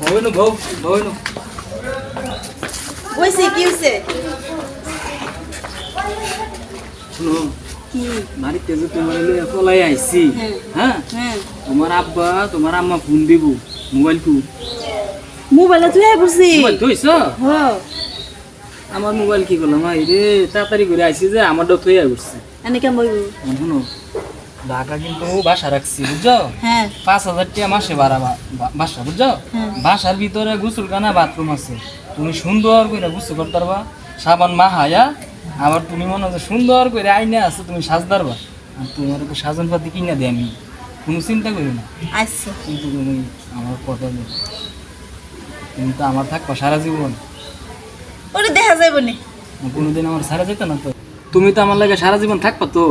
ভবেনু ভব ভবেনু ওইসে কি হইছে? শুনো কি? বাড়িতে যে তোমার লইয়া পলাই আইছি। হ্যাঁ। হ্যাঁ? হ্যাঁ। তোমার আব্বা তোমার আম্মা ফোন দিব মোবাইল টু মোবাইলে তুই আই পড়ছি মোবাইল থইছ হ। আমার মোবাইল কি করলাম? রে তাড়াতাড়ি করে আইছি যে আমারটা থইয়া করছে এনে কেমন বইব। শুনো ঢাকা কিন্তু বাসা রাখছি বুঝছ? হ্যাঁ। পাঁচ হাজার টাকা মাসে ভাড়া বাসা বুঝছ? হ্যাঁ। বাসার ভিতরে গোসলখানা বাথরুম আছে। তুমি সুন্দর করে গোসল করতে পারবা। সাবান মাহায়া আবার তুমি মনে হচ্ছে সুন্দর করে আইনে আছে তুমি সাজদারবা আর তোমার তো সাজন পাতি কিনা দিই আমি। কোনো চিন্তা করি না। আচ্ছা। কিন্তু তুমি আমার কথা বলো। তুমি তো আমার থাকবা সারা জীবন। ওটা দেখা নি। কোনোদিন আমার সারা যেত না তো। তুমি তো আমার লাগে সারা জীবন থাকবা তো।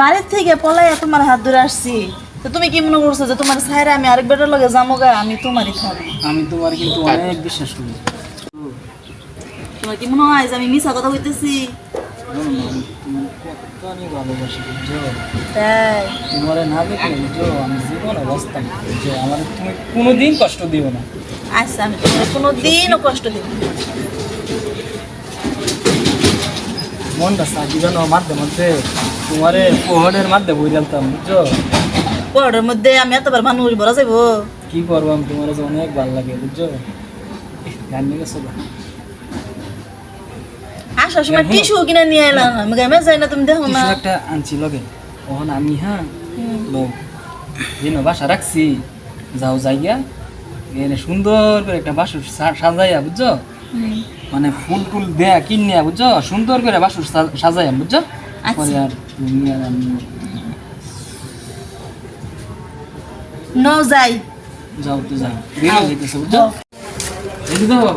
বাড়ির থেকে পলাইয়া তোমার হাত ধরে আসছি। তো তুমি কি মনে করছ যে তোমার সাইরে আমি আরেক বেটার লগে যাব গা? আমি তোমারই থাকব আমি তোমার কিন্তু অনেক বিশ্বাস করি। তোমার কি মনে হয় যে আমি মিছা কথা কইতেছি? কোনোদিন কষ্ট দিও না। আচ্ছা আমি তোমার কোনো দিনও কষ্ট দিব না। মনটা সাথী জানো মাধ্যমে মধ্যে তোমারে পোহরের মাধ্যমে বই জানতাম বুঝছ? পড়ার মধ্যে আমি এতবার মানুষ ভরা যাইবো। কি করব আমি? তোমার অনেক ভালো লাগে বুঝছ? গান নিয়ে গেছো? আসার সময়। টিস্যু কিনে নিয়ে এলাম আমি গ্রামে যাই না তুমি দেখো না। একটা আনছি লগে। ওখানে আমি হ্যাঁ। লোক যেন বাসা রাখছি। যাও যাইয়া এনে সুন্দর করে একটা বাসুর সা- সাজাইয়া বুঝছ? মানে ফুল টুল দেয়া কিনিয়া বুঝছ? সুন্দর করে বাসুর সা- সাজাইয়া বুঝছ? আচ্ছা। আর তুমি আর আমি ন যাই। যাও তো যাও। বেরো যেতেছে বুঝছ? এই দেখো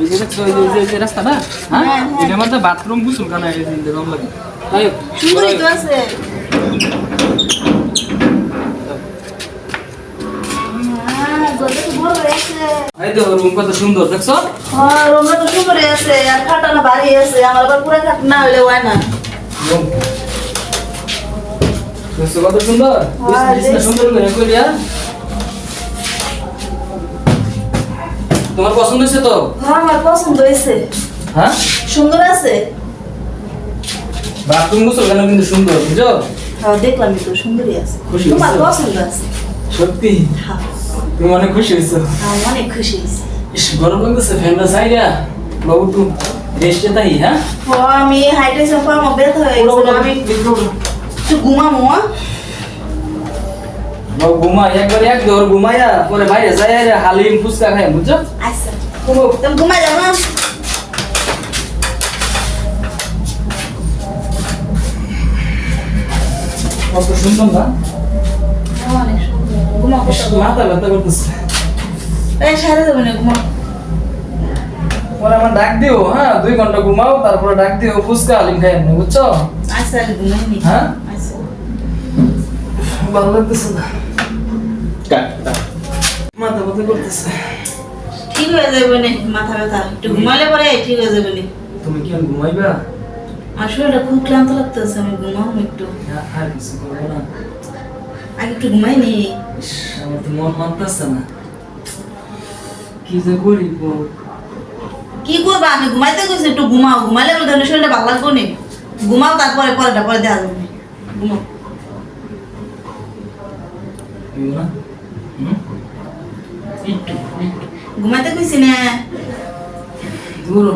এই যে দেখছ এই যে- যে- রাস্তা না? হ্যাঁ? হ্যাঁ, হ্যাঁ। এটা মধ্যে বাথরুম গুসল কানা এই যে রং লাগে। তাই সুন্দরই তো আছে। তো বড়। এই দেখো রুম কত সুন্দর দেখছ? হ্যাঁ, রুমটা তো সুন্দরই আছে, আর খাটানো ভারী আছে, আমার আবার পুরা খাট না হইলে হয় না। দেখছ কত সুন্দর? হ্যাঁ। সুন্দর করে তোমার পছন্দ হয়েছে তো? হ্যাঁ, আমার পছন্দ হয়েছে। হ্যাঁ? সুন্দর আছে? বাথরুম গুসল কেন কিন্তু সুন্দর বুঝছ? হ্যাঁ দেখলামই তো সুন্দরই আছে। খুশি তোমার পছন্দ আছে? সত্যি? হ্যাঁ। তুমি অনেক খুশি হয়েছো। আমি অনেক খুশি হয়েছি। ইস গরম লাগতেছে ফ্যানটা সাইডা বাবু রেস্টে তাই হ্যাঁ? আমি হাইটে সোফা আমার ব্যথা হয়ে গেছে আমি একটু ঘুমাবো হ্যাঁ? বাবু ঘুমা একবার এক দৌড় ঘুমাইয়া পরে বাইরে যাই হালিম ফুচকা খাই বুঝছ? আচ্ছা ঘুমাবো তুমি ঘুমাই যাও না কত সুন্দর না অনেক সুন্দর ইস, মাথা ব্যথা করতেছে। এই সারা যাবে না ঘুমাও। পরে আমার ডাক দিও হ্যাঁ দুই ঘণ্টা ঘুমাও তারপরে ডাক দিও ফুচকা হালিম খাই এমনি বুঝছ? আচ্ছা আমি ঘুমাই নি। হ্যাঁ? আচ্ছা। ভালো লাগতেছে না। মাথা ব্যথা করতেছে। ঠিক হয়ে যাবে না মাথা ব্যথা। একটু ঘুমালে পরে ঠিক হয়ে যাবে না। তুমি কি আর ঘুমাইবা? আসলে খুব ক্লান্ত লাগতেছে আমি ঘুমাবো একটু। আর কিছু করব না। আগে একটু ঘুমাই নি। আমার তো মন মানতেছে না। কি যে করি করবা আমি ঘুমাইতে গেছি একটু ঘুমাও। ঘুমালে আমার ধরনের শরীরটা ভালো লাগবে নি? ঘুমাও তারপরে পরেটা পরে দেওয়া যাবে ঘুমাও ঘুমাইতে গেছি না দূর